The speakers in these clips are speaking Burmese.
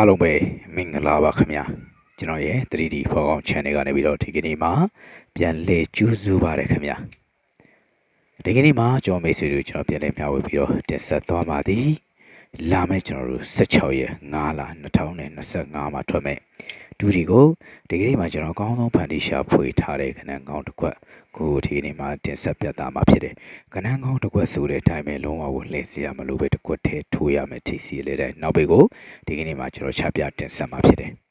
အားလုံးပဲမင်္ဂလာပါခင်ဗျာကျွန်တော်ရဲ့ 3D ဖော်ကောင် channel ကနေပြီးတော့ဒီကနေ့မှာပြန်လည်ကျူးစုပါတယ်ခင်ဗျာဒီကနေ့မှာကျွန်တော်မိတ်ဆွေတို့ကျွန်တော်ပြန်လည်မျှဝေပြီးတော့တင်ဆက်သွားပါသည်လာမယ့်ကျွန်တော်တို့16ရက်5လ2025မှာထွက်မယ် ဒူဒီကိုဒီကနေ့မှာကျွန်တော်ကောင်းဆုံးဖန်တီးရှာဖွေထားတဲ့ခဏကောင်းတစ်ခွက်ကိုဒီကနေ့မှာတင်ဆက်ပြသမှာဖြစ်တယ်ခဏကောင်းတစ်ခွက်ဆိုတဲ့အတိုင်းပဲလုံးဝကိုလှည့်စီရမလို့ပဲတစ်ခွက်ထဲထိုးရမယ်ထိစီလေးတဲ့နောက်ဘေးကိုဒီကနေ့မှာကျွန်တော်ချပြတင်ဆက်မှာဖြစ်တယ်။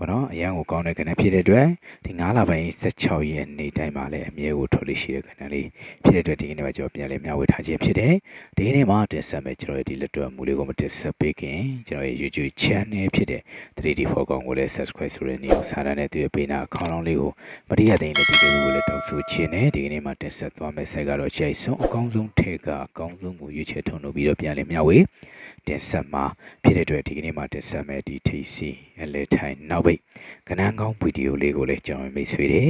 ဘောနော်အရန်ကိုကောင်းတဲ့ကဏ္ဍဖြစ်တဲ့အတွက်ဒီ9လပိုင်း16ရက်နေ့တိုင်းမှာလည်းအမြဲကိုထုတ်လို့ရှိတဲ့ကဏ္ဍလေးဖြစ်တဲ့အတွက်ဒီကနေ့မှာကျွန်တော်ပြန်လည်မျှဝေထားခြင်းဖြစ်တယ်။ဒီကနေ့မှာတင်ဆက်မယ်ကျွန်တော်ရဲ့ဒီလက်တွဲမူလေးကိုမတင်ဆက်ပေးခင်ကျွန်တော်ရဲ့ YouTube channel ဖြစ်တဲ့ 3D for ကောင်ကိုလည်း subscribe ဆိုတဲ့နေရာစာတန်းနဲ့သူရဲ့ပေးနာအကောင့်လုံးလေးကိုမတိရသိရင်လည်းဒီကနေ့ကိုလည်းတောက်ဆိုခြင်းနဲ့ဒီကနေ့မှာတင်ဆက်သွားမယ့်ဆက်ကတော့ကြိုက်ဆုံးအကောင်းဆုံးထဲကအကောင်းဆုံးကိုရွေးချယ်ထုံလုပ်ပြီးတော့ပြန်လည်မျှဝေတင်ဆက်မှာဖြစ်တဲ့အတွက်ဒီကနေ့မှာတင်ဆက်မယ်ဒီထိစီအလဲထိုင်နောက်ပိတ်ကနန်းကောင်းဗီဒီယိုလေးကိုလည်းကျွန်တော်မိတ်ဆွေတွေ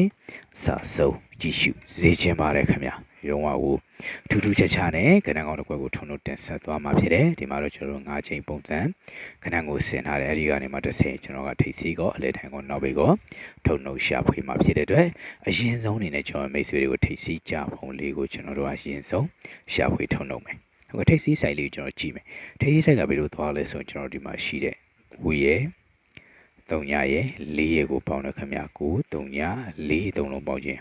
အစဆုံးကြည့်ရှုစေချင်ပါတယ်ခင်ဗျာရုံးဝကိုထူးထူးခြားခြားနဲ့ကနန်းကောင်းတစ်ခွက်ကိုထုံလို့တင်ဆက်သွားမှာဖြစ်တယ်ဒီမှာတော့ကျွန်တော်တို့၅ချိန်ပုံစံကနန်းကိုဆင်ထားတယ်အဲဒီကနေမှတစ်ဆင်ကျွန်တော်ကထိစီကောအလဲထိုင်ကောနောက်ပိတ်ကောထုံလို့ရှာဖွေမှာဖြစ်တဲ့အတွက်အရင်ဆုံးအနေနဲ့ကျွန်တော်မိတ်ဆွေတွေကိုထိစီကြပုံလေးကိုကျွန်တော်တို့အရင်ဆုံးရှာဖွေထုံလို့မယ်ဟုတ်ကဲ့ထိစီဆိုင်လေးကိုကျွန်တော်ကြည့်မယ်ထိစီဆိုင်ကဘယ်လိုသွားလဲဆိုရင်ကျွန်တော်ဒီမှာရှိတဲ့ဝီရဲ့ 3ညရဲ့4ရဲ့ကိုပေါင်းတယ်ခင်ဗျာ9 3ည4 3လုံးပေါင်းခြင်း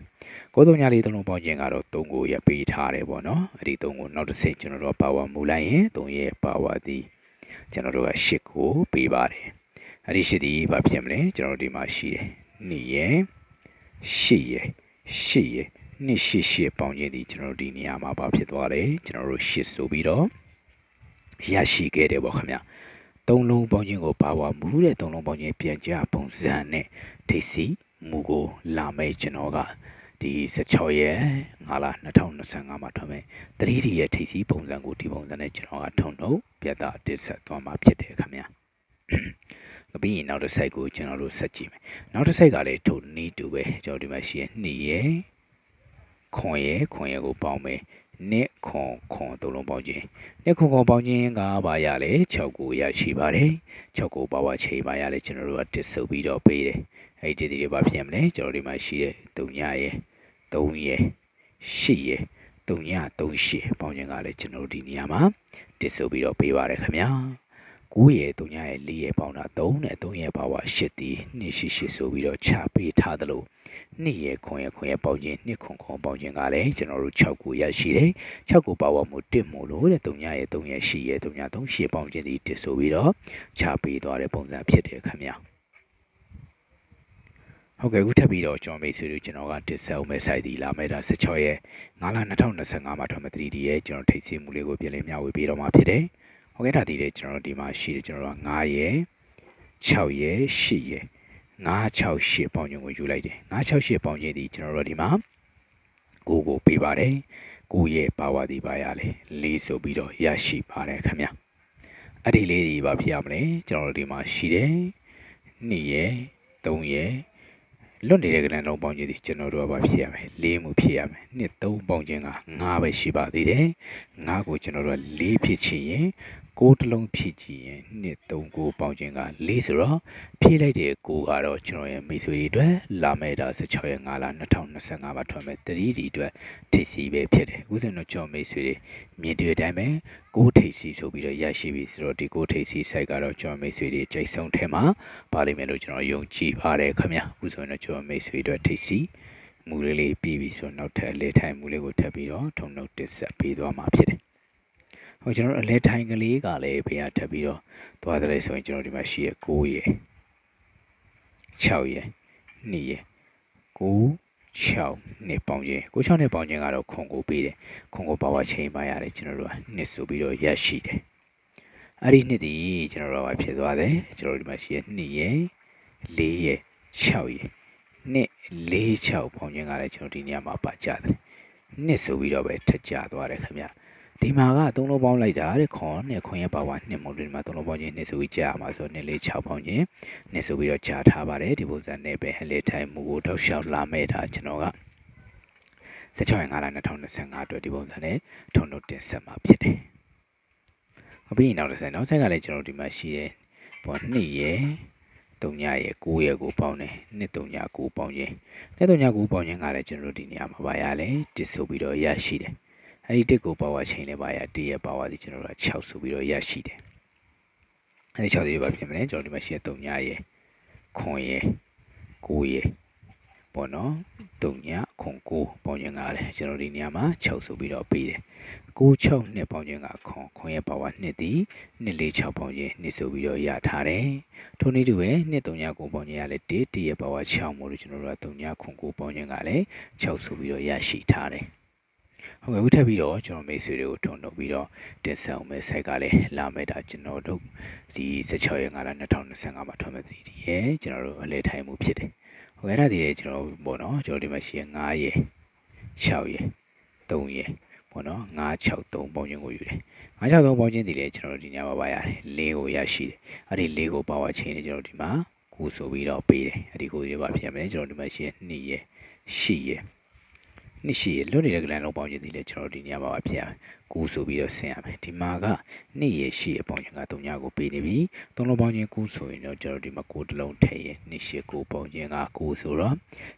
9 3ည4 3လုံးပေါင်းခြင်းကတော့3ကိုရပေးထားတယ်ပေါ့နော်အဲ့ဒီ3ကိုနောက်တစ်ဆင့်ကျွန်တော်တို့ပါဝါမူလိုက်ရင်3ရဲ့ပါဝါသည်ကျွန်တော်တို့က8ကိုပေးပါတယ်အဲ့ဒီ8ဒီဘာဖြစ်မလဲကျွန်တော်တို့ဒီမှာရှိတယ်2ရဲ့8ရဲ့8ရဲ့နှစ်ရှစ်ရှစ်ပေါင်းခြင်းဒီကျွန်တော်တို့ဒီနေရာမှာဘာဖြစ်သွားလဲကျွန်တော်တို့ရှစ်ဆိုပြီးတော့ရရှိခဲ့တယ်ပေါ့ခင်ဗျာ သုံးလုံးပေါင်းခြင်းကိုပါဝါမူတဲ့သုံးလုံးပေါင်းခြင်းပြန်ကြပုံစံနဲ့ထိစီမူကိုလာမဲ့ကျွန်တော်ကဒီ16ရက်5လ2025မှာထွက်မယ် 3D ရဲ့ထိစီပုံစံကိုဒီပုံစံနဲ့ကျွန်တော်ကထုံထုတ်ပြသတင်ဆက်သွားမှာဖြစ်တယ်ခင်ဗျာပြီးရင်နောက်တစ် site ကိုကျွန်တော်တို့ဆက်ကြည့်မယ်နောက်တစ် site ကလည်းထိုနီးတူပဲကျွန်တော်ဒီမှာရှိရ2ရက်ခွန်ရဲ့ခွန်ရဲ့ကိုပေါင်းမယ် နှစ်ခွန်ခွန်သုံးလုံးပေါင်းခြင်းနှစ်ခွန်ခွန်ပေါင်းခြင်းကဘာရလဲ6ကိုရရှိပါတယ်6ကိုပါဝါချိန်ပါရလဲကျွန်တော်တို့ကတစ်ဆုပ်ပြီးတော့ပေးတယ်အဲ့ဒီဒီတွေဘာဖြစ်မလဲကျွန်တော်ဒီမှာရှိတဲ့3ညရဲ့3ရဲ့8ရဲ့3ည3ရှပေါင်းခြင်းကလည်းကျွန်တော်တို့ဒီနေရာမှာတစ်ဆုပ်ပြီးတော့ပေးပါတယ်ခင်ဗျာ 9ရဲ့3ညရဲ့4ရဲ့ပေါင်းတာ3နဲ့3ရဲ့ပါဝါ8တီ2ရှိရှိဆိုပြီးတော့ချပေးထားသလိုနှစ်ရဲ့ခွန်ရဲ့ခွန်ရဲ့ပေါင်းခြင်းနှစ်ခွန်ခွန်ပေါင်းခြင်းကလည်းကျွန်တော်တို့6ကိုရရှိတယ်6ကိုပါဝါမှု1မို့လို့တဲ့3ညရဲ့3ရဲ့8ရဲ့3ည3 8ပေါင်းခြင်းဒီတစ်ဆိုပြီးတော့ချပေးသွားတဲ့ပုံစံဖြစ်တယ်ခင်ဗျာဟုတ်ကဲ့ခုထပ်ပြီးတော့ကျွန်တော်မိတ်ဆွေတို့ကျွန်တော်ကတစ်ဆက်အောင်မဲ့ site ဒီလာမဲ့တာ16ရက်9လ2025မှာထွက်မဲ့ 3D ရဲ့ကျွန်တော်ထိတ်စီမှုလေးကိုပြင်လည်မျှဝေပေးတော့မှာဖြစ်တယ် ဟုတ်ကဲ့ဒါဒီလေကျွန်တော်ဒီမှာရှိတယ်ကျွန်တော်က9ရက်6ရက်8ရက်968ပေါင်ချင်းကိုယူလိုက်တယ်968ပေါင်ချင်းဒီကျွန်တော်တို့ဒီမှာကိုကိုပေးပါတယ်ကိုရဲ့ပါဝါဒီပါရလေလေးဆိုပြီးတော့ရရှိပါတယ်ခင်ဗျအဲ့ဒီလေးဒီပါဖြစ်ရမလဲကျွန်တော်တို့ဒီမှာရှိတယ်2ရဲ့3ရဲ့လွတ်နေတဲ့ကဏ္ဍလုံးပေါင်းချင်းဒီကျွန်တော်တို့ကဘာဖြစ်ရမလဲလေးမှုဖြစ်ရမယ်နှစ်3ပေါင်းချင်းက9ပဲရှိပါသေးတယ်9ကိုကျွန်တော်တို့က4ဖြစ်ချင်ရင် 6တလုံးဖြည့်ကြည့်ရင်2 3 9ပေါင်းခြင်းက4ဆိုတော့ဖြည့်လိုက်တဲ့9ကတော့ကျွန်တော်ရဲ့မိတ်ဆွေတွေအတွက်လာမဲ့တာ16ရက်5လ2025မှာထွက်မဲ့ 3D အတွက်ထိပ်စီပဲဖြစ်တယ်။အခုဆိုတော့ကျွန်တော်မိတ်ဆွေတွေမြင်တွေ့တိုင်းပဲ6ထိပ်စီဆိုပြီးတော့ရရှိပြီဆိုတော့ဒီ6ထိပ်စီ site ကတော့ကျွန်တော်မိတ်ဆွေတွေကြိုက်ဆုံးထဲမှာပါလိမ့်မယ်လို့ကျွန်တော်ယုံကြည်ပါတယ်ခင်ဗျာ။အခုဆိုရင်တော့ကျွန်တော်မိတ်ဆွေတွေအတွက်ထိပ်စီမူလေးလေးပြီးပြီဆိုတော့နောက်ထပ်လေထိုင်မူလေးကိုထပ်ပြီးတော့ထုံနှုတ်တစ်ဆက်ပေးသွားမှာဖြစ်တယ်။ ဟိုကျွန်တော်အလဲထိုင်ကလေးကလည်းဘေးကထပ်ပြီးတော့သွားတယ်ဆိုရင်ကျွန်တော်ဒီမှာရှိရ9ရယ်6ရယ်2ရယ်9 6နှစ်ပေါင်းခြင်း9 6နှစ်ပေါင်းခြင်းကတော့ခွန်ကိုပေးတယ်ခွန်ကိုပါဝါချိန်ပါရတယ်ကျွန်တော်တို့ကနှစ်ဆိုပြီးတော့ရရှိတယ်အဲ့ဒီနှစ်ဒီကျွန်တော်တို့ကဖြစ်သွားတယ်ကျွန်တော်တို့ဒီမှာရှိရ2ရယ်4ရယ်6ရယ်နှစ်4 6ပေါင်းခြင်းကလည်းကျွန်တော်ဒီနေရာမှာပါကြတယ်နှစ်ဆိုပြီးတော့ပဲထက်ကြသွားတယ်ခင်ဗျာ ဒီမှာကသုံးလုံးပေါင်းလိုက်တာတဲ့ခွန်နဲ့ခွန်ရဲ့ပါဝါနှစ်မို့လို့ဒီမှာသုံးလုံးပေါင်းခြင်းနှစ်ဆိုပြီးကြာမှာဆိုနှစ်လေး6ပေါင်းခြင်းနှစ်ဆိုပြီးတော့ကြာထားပါတယ်ဒီပုံစံနဲ့ပဲဟန်လေးထိုင်မူကိုတောက်လျှောက်လာမဲ့တာကျွန်တော်က16ရက်9လ2025အတွက်ဒီပုံစံနဲ့ထုံထုတ်တင်ဆက်မှာဖြစ်တယ်။ပြီးရင်နောက်တစ်ဆက်နောက်ဆက်ကလည်းကျွန်တော်ဒီမှာရှိတဲ့ဘပေါ့နှစ်ရယ်3ညရယ်9ရယ်ကိုပေါင်းတယ်နှစ်3ည9ပေါင်းခြင်းနှစ်3ည9ပေါင်းခြင်းကလည်းကျွန်တော်တို့ဒီနေရာမှာပါရလဲတစ်ဆိုပြီးတော့ရရှိတယ် အဲ့ဒီတစ်ကိုပါဝါချိန်လဲပါရ1ရယ်ပါဝါဒီကျွန်တော်တို့က6ဆိုပြီးတော့ရရှိတယ်အဲ့ဒီ6ဒီပါပြင်မလဲကျွန်တော်ဒီမှာရှိတဲ့3ညရယ်ခွန်ရယ်9ရယ်ပေါ့နော်3ညခွန်9ပေါင်းခြင်းကလည်းကျွန်တော်ဒီနေရာမှာ6ဆိုပြီးတော့ပြီးတယ်96နှစ်ပေါင်းခြင်းကခွန်ခွန်ရဲ့ပါဝါ2သည်246ပေါင်းခြင်း2ဆိုပြီးတော့ရထားတယ်။ထိုနည်းတူပဲ239ပေါင်းခြင်းကလည်း1 1ရဲ့ပါဝါ6မို့လို့ကျွန်တော်တို့က39ခွန်9ပေါင်းခြင်းကလည်း6ဆိုပြီးတော့ရရှိထားတယ်။ ဟုတ်ကဲ့ဦးထပ်ပြီးတော့ကျွန်တော်မိတ်ဆွေတွေကိုထုံထုတ်ပြီးတော့တင်ဆက်အောင်မဲ့ site ကလည်းလာမဲ့တာကျွန်တော်တို့ဒီ16ရက်9လ2025မှာထွက်မဲ့သတိရဲ့ကျွန်တော်တို့အလဲထိုင်မှုဖြစ်တယ်။ဟုတ်ကဲ့အဲ့ဒါဒီကျွန်တော်ပေါ့နော်ကျွန်တော်ဒီမှာရှိရ9ရက်6ရက်3ရက်ပေါ့နော်963ပုံချင်းကိုယူတယ်963ပုံချင်းဒီလေကျွန်တော်တို့ဒီညမှာပါရတယ်၄ကိုရရှိတယ်အဲ့ဒီ၄ကိုပါဝါချင်းနေကျွန်တော်ဒီမှာကိုဆိုပြီးတော့ပေးတယ်အဲ့ဒီကိုရပါဖြစ်မယ်ကျွန်တော်ဒီမှာရှိရ2ရရှိရ နှစ်ရှိရလွတ်နေတဲ့ကလန်လုံးပေါင်းချင်းဒီလေကျွန်တော်ဒီညမှာပါဖြစ်ရမယ်ကိုဆိုပြီးတော့ဆင်းရမယ်ဒီမှာကနှစ်ရရှိရပေါင်းချင်းက3ညကိုပေးနေပြီသုံးလုံးပေါင်းချင်းကိုဆိုရင်တော့ကျွန်တော်ဒီမှာကိုတစ်လုံးထည့်ရနှစ်ရှိကိုပေါင်းချင်းကကိုဆိုတော့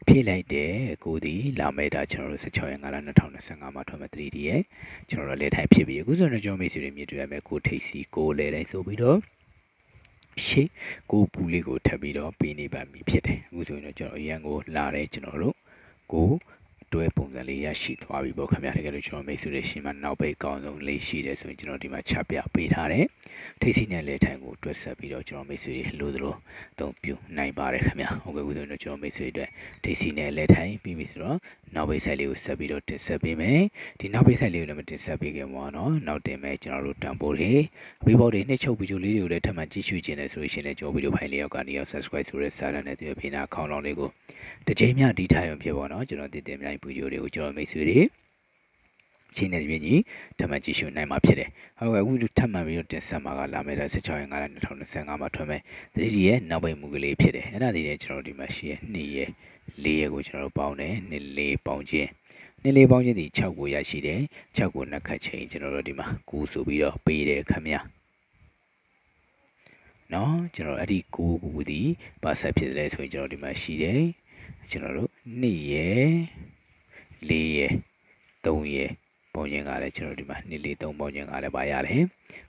ဖြည့်လိုက်တယ်ကိုဒီလာမဲ့တာကျွန်တော်တို့16ရက်9လ2025မှာထွက်မဲ့ 3D ရဲ့ကျွန်တော်တို့လဲထိုင်ဖြစ်ပြီးအခုဆိုရင်ကျွန်တော်မိတ်ဆွေတွေမြင်တွေ့ရမယ်ကိုထိတ်စီကိုလဲတိုင်းဆိုပြီးတော့ရှေ့ကိုပူလေးကိုထပ်ပြီးတော့ပေးနေပါပြီဖြစ်တယ်အခုဆိုရင်တော့ကျွန်တော်အရန်ကိုလာတယ်ကျွန်တော်တို့ကို တွဲပုံစံလေးရရှိသွားပြီပေါ့ခင်ဗျာတကယ်လို့ကျွန်တော်မိတ်ဆွေတွေရှင်းမနောက်ပိတ်အကောင်းဆုံးလေးရှိတယ်ဆိုရင်ကျွန်တော်ဒီမှာချပြပေးထားတယ်ထိတ်စီနဲ့လဲထိုင်ကိုတွဲဆက်ပြီးတော့ကျွန်တော်မိတ်ဆွေတွေလိုသလိုအသုံးပြုနိုင်ပါတယ်ခင်ဗျာဟုတ်ကဲ့အခုဆိုရင်တော့ကျွန်တော်မိတ်ဆွေတွေအတွက်ထိတ်စီနဲ့လဲထိုင်ပြီးပြီဆိုတော့နောက်ပိတ်ဆိုင်လေးကိုဆက်ပြီးတော့တင်ဆက်ပေးမယ်ဒီနောက်ပိတ်ဆိုင်လေးကိုလည်းမတင်ဆက်ပေးခင်မှာနော်နောက်တင်မဲ့ကျွန်တော်တို့တန်ဖိုးတွေအပေးပေါက်တွေနှစ်ချုပ်ဗီဒီယိုလေးတွေကိုလည်းထပ်မံကြည့်ရှုခြင်းနဲ့ဆိုလို့ရှိရင်လည်းကျွန်တော်ဗီဒီယိုဖိုင်လေးရောက်ကနေရောက် subscribe ဆိုတဲ့စာရနဲ့ဒီဖေးနာအကောင့်လောင်းလေးကိုတစ်ချိန်မျှဒီထားရုံဖြစ်ပါတော့ကျွန်တော်တင်တင်မြိုင်ဗီဒီယိုတွေကိုကျွန်တော်မိတ်ဆွေတွေချင်းနဲ့ပြည့်ကြီးထပ်မံကြည့်ရှုနိုင်မှာဖြစ်တယ်။ဟုတ်ကဲ့အခုထပ်မံပြီးတော့တင်ဆက်မှာကလာမယ့်16ရက်9လ2025မှာထွက်မယ်။တတိကြီးရဲ့နောက်ပိတ်မှုကလေးဖြစ်တယ်။အဲ့ဒါဒီလည်းကျွန်တော်ဒီမှာရှိရဲ့2ရက်4ရက်ကိုကျွန်တော်တို့ပေါင်းတယ်2 4ပေါင်းခြင်း2 4ပေါင်းခြင်းဒီ6ကိုရရှိတယ်။6ကိုနှစ်ခတ်ချိန်ကျွန်တော်တို့ဒီမှာ9ဆိုပြီးတော့ပေးတယ်ခင်ဗျာ။နော်ကျွန်တော်အဲ့ဒီ9ခုဒီပါဆက်ဖြစ်တယ်ဆိုရင်ကျွန်တော်ဒီမှာရှိတယ်။ကျွန်တော်တို့2ရက် 4ရက်3ရက်ပုံချင်းကလည်းကျွန်တော်ဒီမှာ2 4 3ပုံချင်းကလည်းပါရတယ်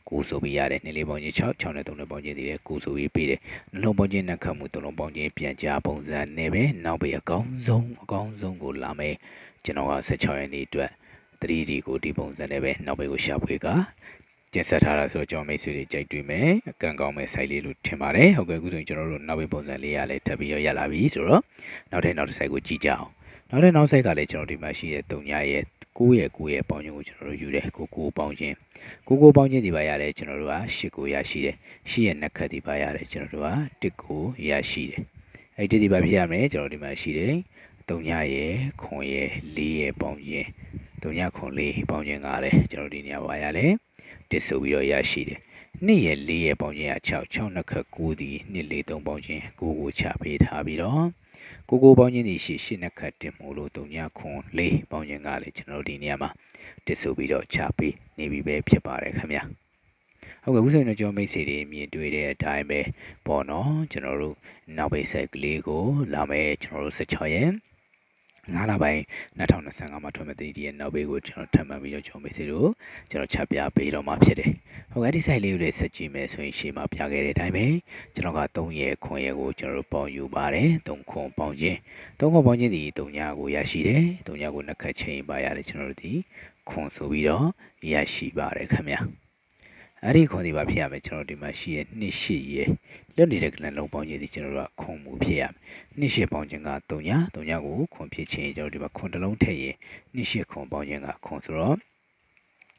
ကိုဆိုပြီးရတယ်2 4ပုံချင်း6 6နဲ့3နဲ့ပုံချင်းတည်တယ်ကိုဆိုပြီးပေးတယ်နှလုံးပုံချင်းနဲ့ခတ်မှု3လုံးပုံချင်းပြန်ကြပုံစံနဲ့ပဲနောက်ပြီးအကောင်းဆုံးအကောင်းဆုံးကိုလာမယ်ကျွန်တော်က16ရက်နေ့အတွက် 3D ကိုဒီပုံစံနဲ့ပဲနောက်ပြီးကိုရှာဖွေကတင်ဆက်ထားတာဆိုတော့ကျွန်တော်မိတ်ဆွေတွေကြိုက်တွေ့မယ်အကန့်ကောင်းမဲ့ site လေးလို့ထင်ပါတယ်ဟုတ်ကဲ့အခုဆိုရင်ကျွန်တော်တို့နောက်ပြီးပုံစံလေးရလဲထပ်ပြီးရရလာပြီဆိုတော့နောက်ထပ်နောက်တစ် site ကိုကြည့်ကြအောင် နောက်တဲ့နောက် site ကလည်းကျွန်တော်ဒီမှာရှိတဲ့3ညရဲ့9ရဲ့9ရဲ့ပေါင်းခြင်းကိုကျွန်တော်တို့ယူတယ်ကိုကိုပေါင်းခြင်းကိုကိုပေါင်းခြင်းဒီပါရတယ်ကျွန်တော်တို့က10ကိုရရှိတယ်10ရဲ့နှစ်ခတ်ဒီပါရတယ်ကျွန်တော်တို့က1ကိုရရှိတယ်အဲ့ဒီဒီပါဖြစ်ရမယ်ကျွန်တော်ဒီမှာရှိတယ်3ညရဲ့ခွန်ရဲ့4ရဲ့ပေါင်းခြင်း3ညခွန်4ပေါင်းခြင်းကလည်းကျွန်တော်ဒီနေရာပါရတယ်တစ်ဆိုပြီးတော့ရရှိတယ်နှစ်ရဲ့4ရဲ့ပေါင်းခြင်းက6 6နှစ်ခတ်9ဒီနှစ်4 3ပေါင်းခြင်း9ကိုချပေးထားပြီးတော့ ကိုကိုပေါင်းခြင်းဒီရှိရှင်းနှစ်ခတ်တင်မို့လို့3ညခွန်4ပေါင်းခြင်းကလည်းကျွန်တော်ဒီနေရာမှာတစ်ဆိုပြီးတော့ချပေးနေပြီပဲဖြစ်ပါတယ်ခင်ဗျာဟုတ်ကဲ့ဥစဉ်တော့ကျွန်တော်မိတ်ဆွေတွေမြင်တွေ့တဲ့အတိုင်းပဲပေါ့နော်ကျွန်တော်တို့နောက်ပိတ်ဆက်ကလေးကိုလာမယ်ကျွန်တော်တို့16ရက် 9လပိုင်း2025မှာထွက်မဲ့တတိရဲ့နောက်ဘေးကိုကျွန်တော်ထပ်မံပြီးတော့ကျွန်တော်မိတ်ဆွေတို့ကျွန်တော်ချက်ပြပေးတော့မှာဖြစ်တယ်။ဟုတ်ကဲ့ဒီ site လေးကိုလည်းဆက်ကြည့်မယ်ဆိုရင်ရှေ့မှာပြခဲ့တဲ့အတိုင်းပဲကျွန်တော်က3ရက်ခွန်ရက်ကိုကျွန်တော်တို့ပေါင်းယူပါတယ်။3ခွန်ပေါင်းခြင်း3ခွန်ပေါင်းခြင်းဒီ3ညကိုရရှိတယ်။3ညကိုနှစ်ခတ်ချိန်ပါရတယ်ကျွန်တော်တို့ဒီခွန်ဆိုပြီးတော့ရရှိပါတယ်ခင်ဗျာ။ အဲ့ဒီခွန်ဒီပါဖြစ်ရမယ်ကျွန်တော်ဒီမှာရှိရဲ့နှစ်ရှိရဲ့လွတ်နေတဲ့ကလန်လုံးပေါင်းခြင်းဒီကျွန်တော်တို့ကခွန်မှုဖြစ်ရမယ်နှစ်ရှိပေါင်းခြင်းက3ည3ညကိုခွန်ဖြစ်ခြင်းကျွန်တော်ဒီမှာခွန်တစ်လုံးထည့်ရင်နှစ်ရှိခွန်ပေါင်းခြင်းကခွန်ဆိုတော့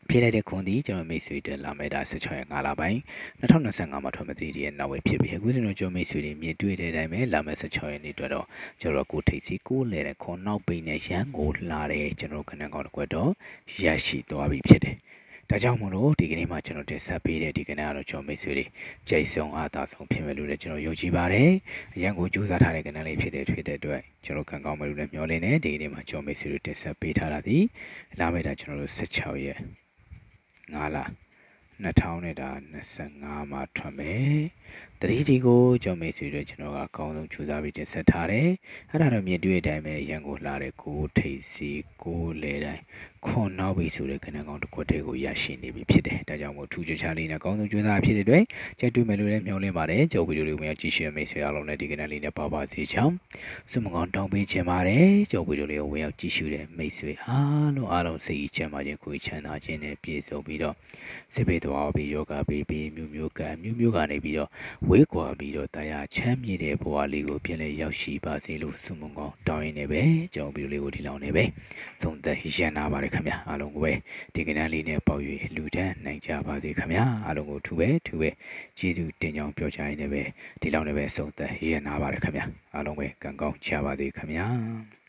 ဖြစ်လိုက်တဲ့ခွန်ဒီကျွန်တော်မိတ်ဆွေတက်လာမဲ့တာ16ရက်5လပိုင်း2025မှာထွက်မဲ့တည်ရဲ့နောက်ဝဲဖြစ်ပြီးအခုကျွန်တော်ကျွန်တော်မိတ်ဆွေတွေမြင်တွေ့တဲ့အတိုင်းပဲလာမဲ့16ရက်နေ့အတွက်တော့ကျွန်တော်ကိုထိတ်စီကိုလဲတဲ့ခွန်နောက်ပိန်နဲ့ရန်ကိုလာတဲ့ကျွန်တော်ခဏကောင်တစ်ခွက်တော့ရရှိသွားပြီဖြစ်တယ် ဒါကြောင့်မို့လို့ဒီကနေ့မှကျွန်တော်တင်ဆက်ပေးတဲ့ဒီကနေ့ကတော့ကျွန်တော်မိတ်ဆွေတွေကြိတ်ဆုံးအားသာဆုံးဖြစ်မယ်လို့လည်းကျွန်တော်ယုံကြည်ပါတယ်။အရန်ကိုကြိုးစားထားတဲ့ကနေ့လေးဖြစ်တဲ့ဖြစ်တဲ့အတွက်ကျွန်တော်ခံကောင်းမယ်လို့လည်းမျှော်လင့်နေဒီကနေ့မှကျွန်တော်မိတ်ဆွေတွေတင်ဆက်ပေးထားတာဒီလာမယ့်တာကျွန်တော်တို့16ရက်9လ2025မှာထွက်မယ် တတိတီကိုကြောင့်မိတ်ဆွေတို့ကျွန်တော်ကအကောင်းဆုံးကြိုးစားပြီးတင်ဆက်ထားတယ်အဲ့ဒါတော့မြင်တွေ့တဲ့အတိုင်းပဲရန်ကိုလှတဲ့ကိုထိတ်စီကိုလေတိုင်းခွန်နောက်ပြီဆိုတဲ့ခဏကောင်တစ်ခွက်တည်းကိုရရှိနေပြီဖြစ်တယ်ဒါကြောင့်မို့ထူးခြားခြားလေးနဲ့အကောင်းဆုံးကြိုးစားဖြစ်တဲ့အတွက်ကြက်တွေ့မယ်လို့လည်းမျှော်လင့်ပါတယ်ကြောက်ဗီဒီယိုလေးကိုများကြည့်ရှုမိတ်ဆွေအားလုံးနဲ့ဒီကနေ့လေးနဲ့ပါပါစေချောင်းစုမကောင်းတောင်းပေးခြင်းပါတယ်ကြောက်ဗီဒီယိုလေးကိုဝင်ရောက်ကြည့်ရှုတဲ့မိတ်ဆွေအားလုံးအားလုံးစိတ်ချမ်းသာခြင်းကိုယ်ချမ်းသာခြင်းနဲ့ပြည့်စုံပြီးတော့စိတ်ပေသွားပြီးယောဂပေးပြီးမျိုးမျိုးကံမျိုးမျိုးကနေပြီးတော့ဝေးကွာပြီးတော့တရားချမ်းမြေတဲ့ဘဝလေးကိုပြန်လဲရောက်ရှိပါစေလို့ဆုမကောင်းတောင်းရင်းနေပဲကြောက်ဗီဒီယိုလေးကိုဒီလောက်နေပဲသုံးသက်ရန်နာပါတယ်ခင်ဗျာအားလုံးကိုပဲဒီကနေ့လေးနဲ့ပေါ့၍လူတန်းနိုင်ကြပါစေခင်ဗျာအားလုံးကိုထူပဲထူပဲကျေးဇူးတင်ကြောင်းပြောချင်နေပဲဒီလောက်နေပဲသုံးသက်ရန်နာပါတယ်ခင်ဗျာအားလုံးပဲကံကောင်းချပါစေခင်ဗျာ